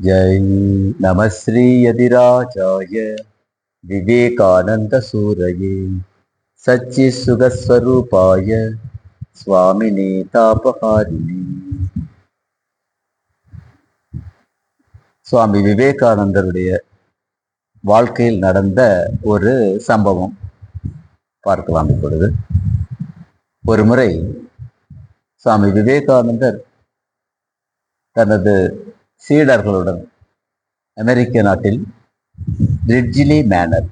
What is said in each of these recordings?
ஜெய் நமஸ்ரீ எதிராஜாய விவேகானந்த சூரையே சச்சி சுகஸ்வரூபாய சுவாமினே தாபகாரிணி சுவாமி விவேகானந்தருடைய வாழ்க்கையில் நடந்த ஒரு சம்பவம் பார்க்கலாம் இப்பொழுது. ஒரு முறை சுவாமி விவேகானந்தர் தனது சீடர்களுடன் அமெரிக்க நாட்டில் ரிட்ஜிலி மேனர்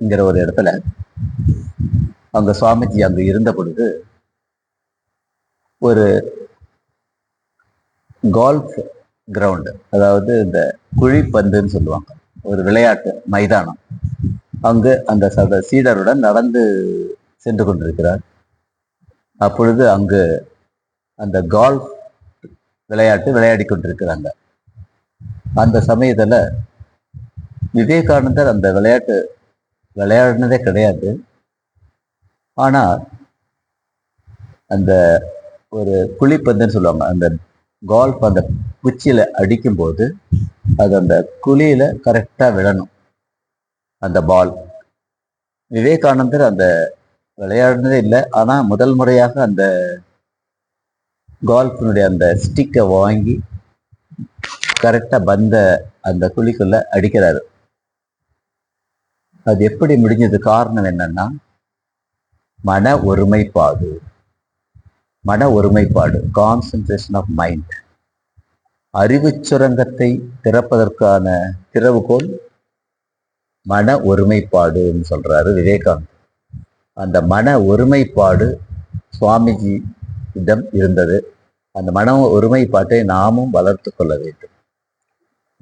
என்கிற ஒரு இடத்துல அந்த சுவாமிஜி அங்கு இருந்த பொழுது ஒரு கால்ஃப் கிரவுண்டு அதாவது இந்த குழிப்பந்துன்னு சொல்லுவாங்க. ஒரு விளையாட்டு மைதானம். அங்கு அந்த சத சீடருடன் நடந்து சென்று கொண்டிருக்கிறார். அப்பொழுது அங்கு அந்த கால்ஃப் விளையாட்டு விளையாடி கொண்டிருக்கிறாங்க. அந்த சமயத்தில் விவேகானந்தர் அந்த விளையாட்டு விளையாடினதே கிடையாது. ஆனால் அந்த ஒரு குழிப்பந்துன்னு சொல்லுவாங்க அந்த கால்ஃப் அந்த குச்சியில் அடிக்கும்போது அது அந்த குழியில் கரெக்டாக விழணும் அந்த பால் விவேகானந்தர் அந்த விளையாடினதே இல்லை. ஆனால் முதல் முறையாக அந்த கால்ஃபினுடைய அந்த ஸ்டிக்கை வாங்கி கரெக்டாக பந்த அந்த குழிக்குள்ளே அடிக்கிறாரு. அது எப்படி முடிஞ்சது? காரணம் என்னன்னா மன ஒருமைப்பாடு. மன ஒருமைப்பாடு கான்சன்ட்ரேஷன் ஆஃப் மைண்ட் அறிவு சுரங்கத்தை திறப்பதற்கான திறவுகோல் மன ஒருமைப்பாடுன்னு சொல்கிறாரு விவேகானந்த் அந்த மன ஒருமைப்பாடு சுவாமிஜி இடம் இருந்தது. அந்த மன ஒருமைப்பாட்டை நாமும் வளர்த்து கொள்ள வேண்டும்.